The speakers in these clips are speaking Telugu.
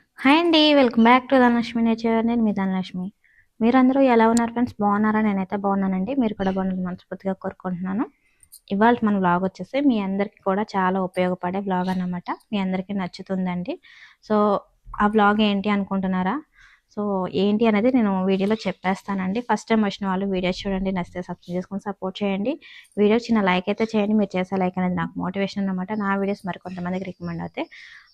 హాయ్ అండి welcome back to Dhanalakshmi nature. నేను మీ ధనలక్ష్మి. మీరందరూ ఎలా ఉన్నారు ఫ్రెండ్స్? బాగున్నారా? నేనైతే బాగున్నానండి. మీరు కూడా బాగున్నారు మనస్ఫూర్తిగా కోరుకుంటున్నాను. ఇవాళ మన వ్లాగ్ వచ్చేసి మీ అందరికీ కూడా చాలా ఉపయోగపడే వ్లాగ్ అన్నమాట. మీ అందరికీ నచ్చుతుందండి. సో ఆ వ్లాగ్ ఏంటి అనుకుంటున్నారా? సో ఏంటి అనేది నేను వీడియోలో చెప్పేస్తానండి. ఫస్ట్ టైం వచ్చిన వాళ్ళు వీడియోస్ చూడండి నచ్చితే సబ్స్క్రైబ్ చేసుకొని సపోర్ట్ చేయండి. వీడియో చిన్న లైక్ అయితే చేయండి. మీరు చేసే లైక్ అనేది నాకు మోటివేషన్ అనమాట నా వీడియోస్ మరి కొంతమందికి రికమెండ్ అవుతాయి.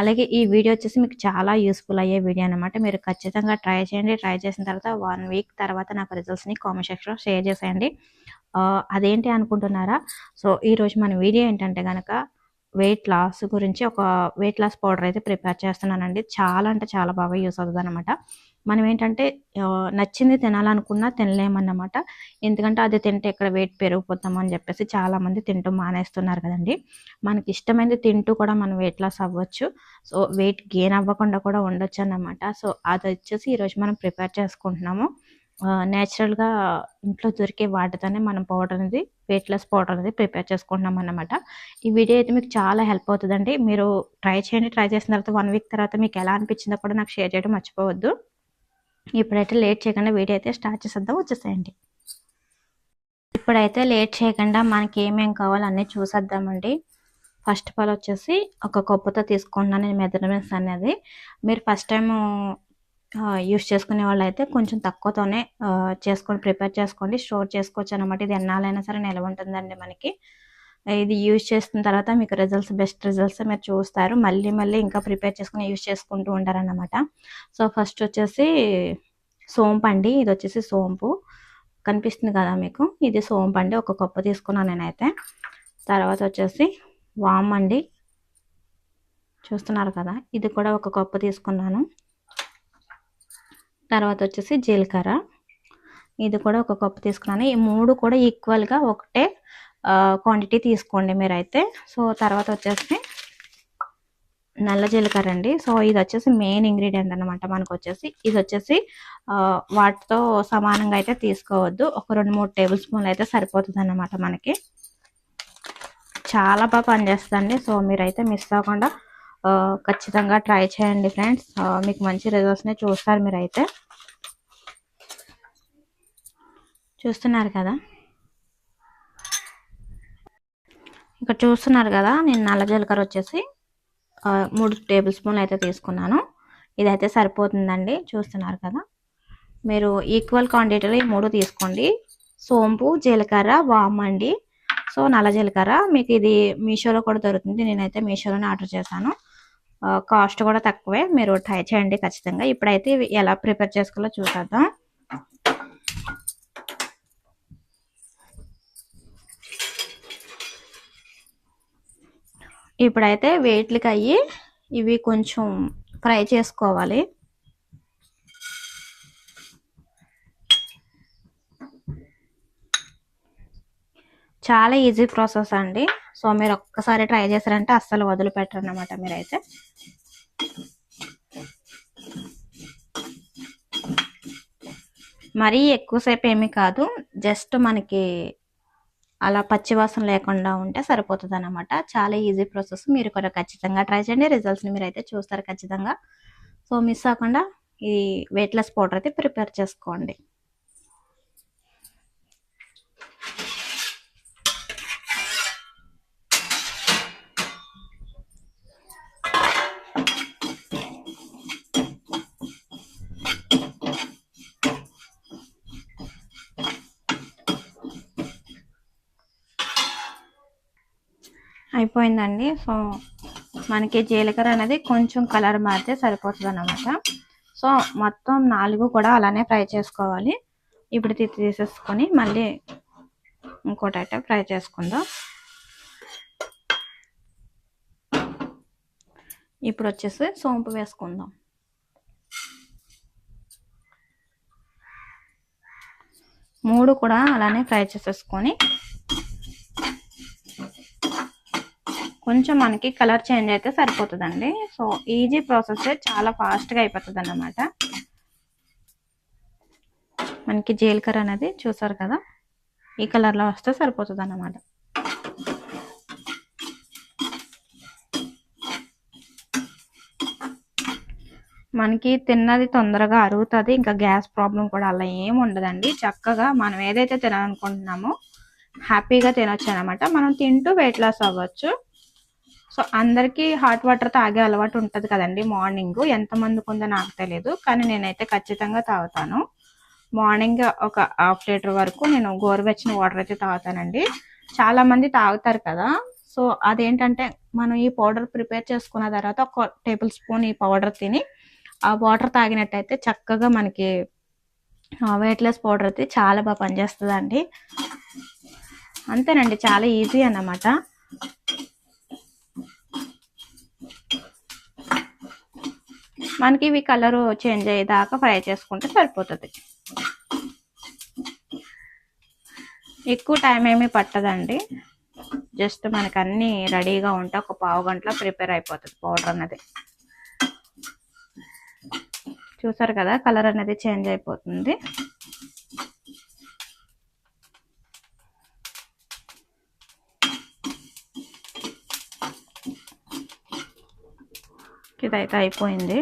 అలాగే ఈ వీడియో వచ్చేసి మీకు చాలా యూస్ఫుల్ అయ్యే వీడియో అనమాట మీరు ఖచ్చితంగా ట్రై చేయండి. ట్రై చేసిన తర్వాత వన్ వీక్ తర్వాత నాకు రిజల్ట్స్ని కామెంట్ సెక్షన్లో షేర్ చేసేయండి. అదేంటి అనుకుంటున్నారా? సో ఈరోజు మన వీడియో ఏంటంటే కనుక వెయిట్ లాస్ గురించి ఒక వెయిట్ లాస్ పౌడర్ అయితే ప్రిపేర్ చేస్తున్నానండి. చాలా అంటే చాలా బాగా యూస్ అవుతుంది అనమాట మనం ఏంటంటే నచ్చింది తినాలనుకున్నా తినలేమన్నమాట. ఎందుకంటే అది తింటే ఇక్కడ వెయిట్ పెరిగిపోతాం అని చెప్పేసి చాలా మంది తింటూ మానేస్తున్నారు కదండి. మనకి ఇష్టమైనది తింటూ కూడా మనం వెయిట్ లాస్ అవ్వచ్చు. సో వెయిట్ గెయిన్ అవ్వకుండా కూడా ఉండొచ్చు అన్నమాట సో అది వచ్చేసి ఈరోజు మనం ప్రిపేర్ చేసుకుంటున్నాము. న్యాచురల్గా ఇంట్లో దొరికే వాటితోనే మనం పౌడర్ అనేది వెయిట్ లెస్ పౌడర్ అనేది ప్రిపేర్ చేసుకుంటున్నాం అన్నమాట ఈ వీడియో అయితే మీకు చాలా హెల్ప్ అవుతుందండి. మీరు ట్రై చేయండి. ట్రై చేసిన తర్వాత వన్ వీక్ తర్వాత మీకు ఎలా అనిపించిందో కూడా నాకు షేర్ చేయడం మర్చిపోవద్దు. ఇప్పుడైతే లేట్ చేయకుండా వీడియో అయితే స్టార్ట్ చేసేద్దాం వచ్చేసేయండి. ఇప్పుడైతే లేట్ చేయకుండా మనకి ఏమేమి కావాలో అన్నీ చూసేద్దామండి. ఫస్ట్ ఆఫ్ ఆల్ వచ్చేసి ఒక కప్పుతో తీసుకుంటున్నాను నేను మెజర్మెంట్స్ అనేది. మీరు ఫస్ట్ టైం యూస్ చేసుకునే వాళ్ళు అయితే కొంచెం తక్కువతోనే చేసుకొని ప్రిపేర్ చేసుకోండి స్టోర్ చేసుకోవచ్చు అనమాట ఇది ఎన్నాళ్ళైనా సరే నిల్వ ఉంటుందండి మనకి. ఇది యూజ్ చేసిన తర్వాత మీకు రిజల్ట్స్ బెస్ట్ రిజల్ట్స్ మీరు చూస్తారు. మళ్ళీ మళ్ళీ ఇంకా ప్రిపేర్ చేసుకుని యూజ్ చేసుకుంటూ ఉంటారన్నమాట. సో ఫస్ట్ వచ్చేసి సోంపు అండి. ఇది వచ్చేసి సోంపు. కనిపిస్తుంది కదా మీకు? ఇది సోంపు అండి. ఒక కప్పు తీసుకున్నాను నేనైతే. తర్వాత వచ్చేసి వామ్ అండి. చూస్తున్నారు కదా? ఇది కూడా ఒక కప్పు తీసుకున్నాను. తర్వాత వచ్చేసి జీలకర్ర. ఇది కూడా ఒక కప్పు తీసుకున్నాను. ఈ మూడు కూడా ఈక్వల్గా ఒకటే క్వాంటిటీ తీసుకోండి మీరైతే. సో తర్వాత వచ్చేసి నల్ల జీలకర్ర అండి సో ఇది వచ్చేసి మెయిన్ ఇంగ్రీడియంట్ అనమాట మనకు వచ్చేసి ఇది వచ్చేసి వాటితో సమానంగా అయితే తీసుకోవద్దు. ఒక రెండు మూడు టేబుల్ స్పూన్లు అయితే సరిపోతుంది అన్నమాట మనకి. చాలా బాగా పనిచేస్తుందండి. సో మీరైతే మిస్ అవ్వకుండా ఖచ్చితంగా ట్రై చేయండి ఫ్రెండ్స్. మీకు మంచి రిజల్ట్స్ని చూస్తారు మీరైతే. చూస్తున్నారు కదా? ఇక్కడ చూస్తున్నారు కదా నేను నల్ల జీలకర్ర వచ్చేసి మూడు టేబుల్ స్పూన్లు అయితే తీసుకున్నాను. ఇదైతే సరిపోతుందండి చూస్తున్నారు కదా. మీరు ఈక్వల్ క్వాంటిటీలో ఈ మూడు తీసుకోండి. సోంపు జీలకర్ర వామ్ అండి. సో నల్ల జీలకర్ర మీకు ఇది మీషోలో కూడా దొరుకుతుంది. నేనైతే మీషోలోనే ఆర్డర్ చేశాను. కాస్ట్ కూడా తక్కువే. మీరు ట్రై చేయండి ఖచ్చితంగా. ఇప్పుడైతే ఇవి ఎలా ప్రిపేర్ చేసుకోవాలో చూసేద్దాం. ఇప్పుడైతే వెయిట్లకి అయ్యి ఇవి కొంచెం ఫ్రై చేసుకోవాలి. చాలా ఈజీ ప్రాసెస్ అండి. సో మీరు ఒక్కసారి ట్రై చేశారంటే అస్సలు వదిలిపెట్టరు అనమాట మీరైతే. మరీ ఎక్కువసేపు ఏమీ కాదు జస్ట్ మనకి అలా పచ్చివాసన లేకుండా ఉంటే సరిపోతుంది అనమాట చాలా ఈజీ ప్రాసెస్ మీరు కూడా ఖచ్చితంగా ట్రై చేయండి. రిజల్ట్స్ని మీరు అయితే చూస్తారు ఖచ్చితంగా. సో మిస్ అవ్వకుండా ఈ వెయిట్ లెస్ పౌడర్ అయితే ప్రిపేర్ చేసుకోండి. అయిపోయిందండి. సో మనకి జీలకర్ర అనేది కొంచెం కలర్ మారితే సరిపోతుంది అనమాట సో మొత్తం నాలుగు కూడా అలానే ఫ్రై చేసుకోవాలి. ఇప్పుడు తీ- తీసేసుకొని మళ్ళీ ఇంకోటైతే ఫ్రై చేసుకుందాం. ఇప్పుడు వచ్చేసి సోంపు వేసుకుందాం. మూడు కూడా అలానే ఫ్రై చేసేసుకొని కొంచెం మనకి కలర్ చేంజ్ అయితే సరిపోతుందండి. సో ఈజీ ప్రాసెస్ చాలా ఫాస్ట్గా అయిపోతుంది అన్నమాట మనకి జీలకర్ర అనేది చూసారు కదా? ఈ కలర్లో వస్తే సరిపోతుంది అన్నమాట మనకి తిన్నది తొందరగా అరుగుతుంది ఇంకా గ్యాస్ ప్రాబ్లం కూడా అలా ఏం ఉండదండి. చక్కగా మనం ఏదైతే తినాలనుకుంటున్నామో హ్యాపీగా తినొచ్చు అనమాట మనం తింటూ వెయిట్ లాస్ అవ్వచ్చు. సో అందరికీ హాట్ వాటర్ తాగే అలవాటు ఉంటుంది కదండి మార్నింగ్. ఎంతమందికి ఉందో నాకు తెలియదు కానీ నేనైతే ఖచ్చితంగా తాగుతాను. మార్నింగ్ ఒక హాఫ్ లీటర్ వరకు నేను గోరువెచ్చిన వాటర్ అయితే తాగుతానండి. చాలా మంది తాగుతారు కదా సో అదేంటంటే మనం ఈ పౌడర్ ప్రిపేర్ చేసుకున్న తర్వాత ఒక టేబుల్ స్పూన్ ఈ పౌడర్ తిని ఆ వాటర్ తాగినట్టయితే చక్కగా మనకి వెయిట్ లెస్ పౌడర్ అయితే చాలా బాగా పనిచేస్తుందండి. అంతేనండి చాలా ఈజీ అన్నమాట. మనకి ఇవి కలర్ చేంజ్ అయ్యేదాకా ఫ్రై చేసుకుంటే సరిపోతుంది. ఎక్కువ టైం ఏమీ పట్టదండి. జస్ట్ మనకు అన్ని రెడీగా ఉంటే ఒక పావు గంటలో ప్రిపేర్ అయిపోతుంది పౌడర్ అన్నది చూసారు కదా కలర్ అనేది చేంజ్ అయిపోతుంది. ఇదైతే అయిపోయింది.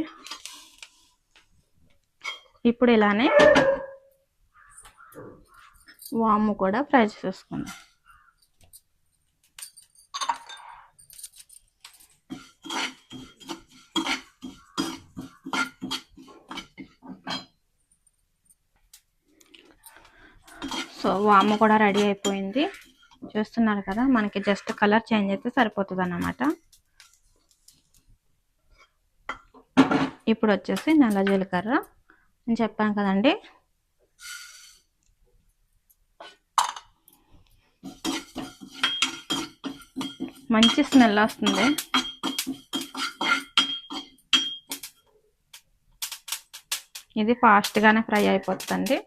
ఇప్పుడు ఇలానే వాము కూడా ఫ్రై చేసేసుకుందాం. సో వాము కూడా రెడీ అయిపోయింది. చూస్తున్నారు కదా మనకి జస్ట్ కలర్ చేంజ్ అయితే సరిపోతుంది అన్నమాట ఇప్పుడు వచ్చేసి నల్ల జీలకర్ర. నేను చెప్పాను కదండి. మంచి స్మెల్ వస్తుంది. ఇది ఫాస్ట్గానే ఫ్రై అయిపోతుందండి.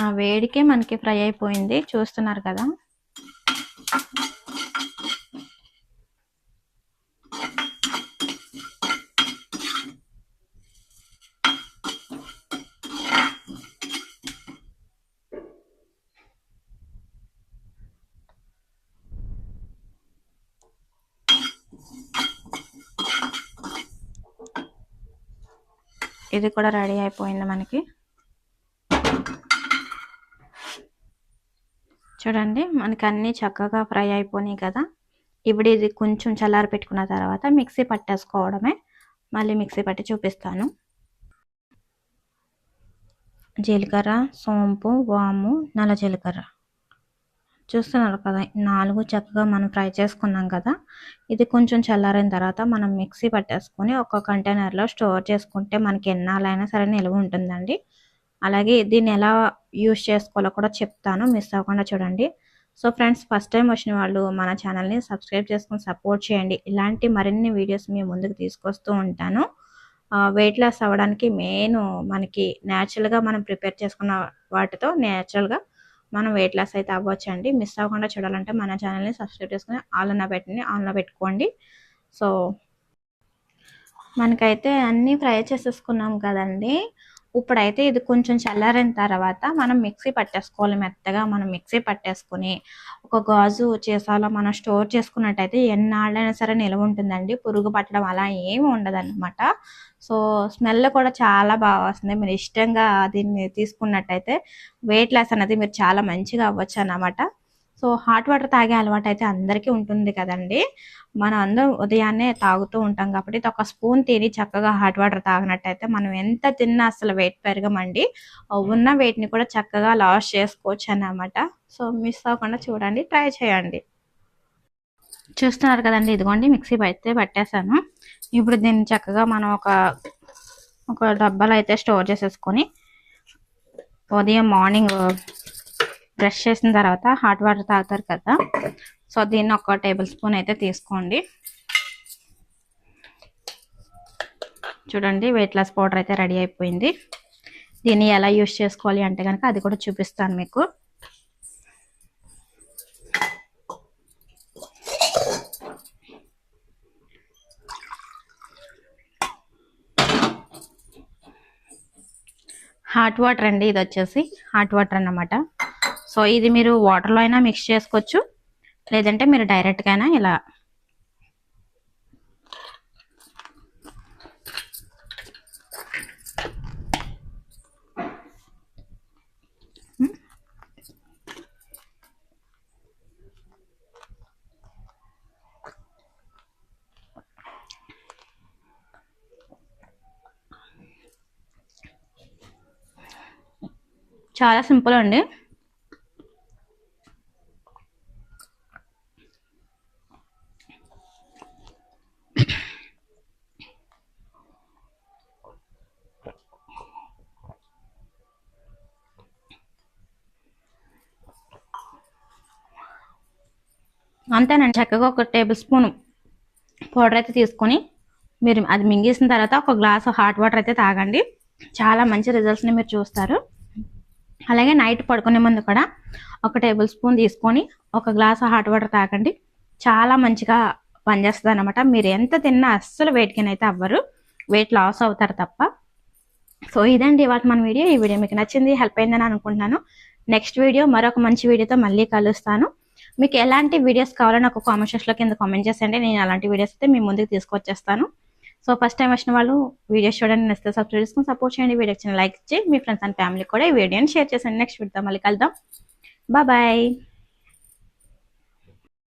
ఆ వేడికే మనకి ఫ్రై అయిపోయింది. చూస్తున్నారు కదా. ఇది కూడా రెడీ అయిపోయింది మనకి. చూడండి మనకి అన్నీ చక్కగా ఫ్రై అయిపోయినాయి కదా. ఇప్పుడు ఇది కొంచెం చల్లారి పెట్టుకున్న తర్వాత మిక్సీ పట్టేసుకోవడమే. మళ్ళీ మిక్సీ పట్టి చూపిస్తాను. జీలకర్ర సోంపు వాము నల్ల జీలకర్ర. చూస్తున్నారు కదా నాలుగు చక్కగా మనం ఫ్రై చేసుకున్నాం కదా. ఇది కొంచెం చల్లారిన తర్వాత మనం మిక్సీ పట్టేసుకొని ఒక కంటైనర్లో స్టోర్ చేసుకుంటే మనకి ఎన్నాళ్ళైనా సరే నిల్వ ఉంటుందండి. అలాగే దీన్ని ఎలా యూస్ చేసుకోవాలో కూడా చెప్తాను. మిస్ అవ్వకుండా చూడండి. సో ఫ్రెండ్స్ ఫస్ట్ టైం వచ్చిన వాళ్ళు మన ఛానల్ని సబ్స్క్రైబ్ చేసుకొని సపోర్ట్ చేయండి. ఇలాంటి మరిన్ని వీడియోస్ మీ ముందుకు తీసుకొస్తూ ఉంటాను. వెయిట్ లాస్ అవ్వడానికి మెయిన్ మనకి న్యాచురల్గా మనం ప్రిపేర్ చేసుకున్న వాటితో న్యాచురల్గా మనం వెయిట్ లాస్ అయితే అవ్వచ్చు అండి మిస్ అవ్వకుండా చూడాలంటే మన ఛానల్ని సబ్స్క్రైబ్ చేసుకుని ఆన్లో పెట్టండి ఆన్లో పెట్టుకోండి. సో మనకైతే అన్నీ ఫ్రై చేసేసుకున్నాం కదండి. ఇప్పుడైతే ఇది కొంచెం చల్లారిన తర్వాత మనం మిక్సీ పట్టేసుకోవాలి మెత్తగా. మనం మిక్సీ పట్టేసుకొని ఒక గాజు చేసాలో మనం స్టోర్ చేసుకున్నట్టయితే ఎన్నాళ్ళైనా సరే నిల్వ ఉంటుందండి. పురుగు పట్టడం అలా ఏమి ఉండదన్నమాట. సో స్మెల్ కూడా చాలా బాగా వస్తుంది. మీరు ఇష్టంగా దీన్ని తీసుకున్నట్టయితే వెయిట్ లాస్ అనేది మీరు చాలా మంచిగా అవ్వచ్చు అన్నమాట సో హాట్ వాటర్ తాగే అలవాటు అయితే అందరికీ ఉంటుంది కదండి. మనం అందరం ఉదయాన్నే తాగుతూ ఉంటాం కాబట్టి ఒక స్పూన్ తిని చక్కగా హాట్ వాటర్ తాగినట్టయితే మనం ఎంత తిన్నా అసలు వెయిట్ పెరగమండి. ఉన్న వెయిట్ని కూడా చక్కగా లాస్ చేసుకోవచ్చు అన్నమాట. సో మిస్ అవ్వకుండా చూడండి ట్రై చేయండి. చూస్తున్నారు కదండి ఇదిగోండి మిక్సీ అయితే పట్టేశాను. ఇప్పుడు దీన్ని చక్కగా మనం ఒక ఒక డబ్బాలో అయితే స్టోర్ చేసేసుకొని ఉదయం మార్నింగ్ బ్రష్ చేసిన తర్వాత హాట్ వాటర్ తాగుతారు కదా. సో దీన్ని ఒక టేబుల్ స్పూన్ అయితే తీసుకోండి. చూడండి వెయిట్ లాస్ పౌడర్ అయితే రెడీ అయిపోయింది. దీన్ని ఎలా యూస్ చేసుకోవాలి అంటే కనుక అది కూడా చూపిస్తాను మీకు. హాట్ వాటర్ అండి ఇది వచ్చేసి హాట్ వాటర్ అన్నమాట. సో ఇది మీరు వాటర్లో అయినా మిక్స్ చేసుకోవచ్చు. లేదంటే మీరు డైరెక్ట్గా అయినా ఇలా. చాలా సింపుల్ అండి. అంతేనండి చక్కగా ఒక టేబుల్ స్పూన్ పౌడర్ అయితే తీసుకొని మీరు అది మింగేసిన తర్వాత ఒక గ్లాస్ హాట్ వాటర్ అయితే తాగండి. చాలా మంచి రిజల్ట్స్ని మీరు చూస్తారు. అలాగే నైట్ పడుకునే ముందు కూడా ఒక టేబుల్ స్పూన్ తీసుకొని ఒక గ్లాస్ హాట్ వాటర్ తాగండి. చాలా మంచిగా పనిచేస్తుంది అనమాట మీరు ఎంత తిన్నా అస్సలు వెయిట్ గెయిన్ అయితే అవ్వరు. వెయిట్ లాస్ అవుతారు తప్ప. సో ఇదండి ఇవాళ మన వీడియో. ఈ వీడియో మీకు నచ్చింది హెల్ప్ అయిందని అనుకుంటున్నాను. నెక్స్ట్ వీడియో మరొక మంచి వీడియోతో మళ్ళీ కలుస్తాను. మీకు ఎలాంటి వీడియోస్ కావాలో నాకు కామెంట్ సెక్షన్లో కింద కామెంట్ చేసేయండి. నేను అలాంటి వీడియోస్ అయితే మీ ముందుకు తీసుకొచ్చేస్తాను సో ఫస్ట్ టైం వచ్చిన వాళ్ళు వీడియోస్ చూడండి నచ్చితే సబ్స్క్రైబ్ చేసుకుని సపోర్ట్ చేయండి. వీడియో వచ్చిన లైక్ ఇచ్చి మీ ఫ్రెండ్స్ అండ్ ఫ్యామిలీ కూడా ఈ వీడియోని షేర్ చేసండి నెక్స్ట్ వీడియోతో మళ్ళీ కలుద్దాం. బాయ్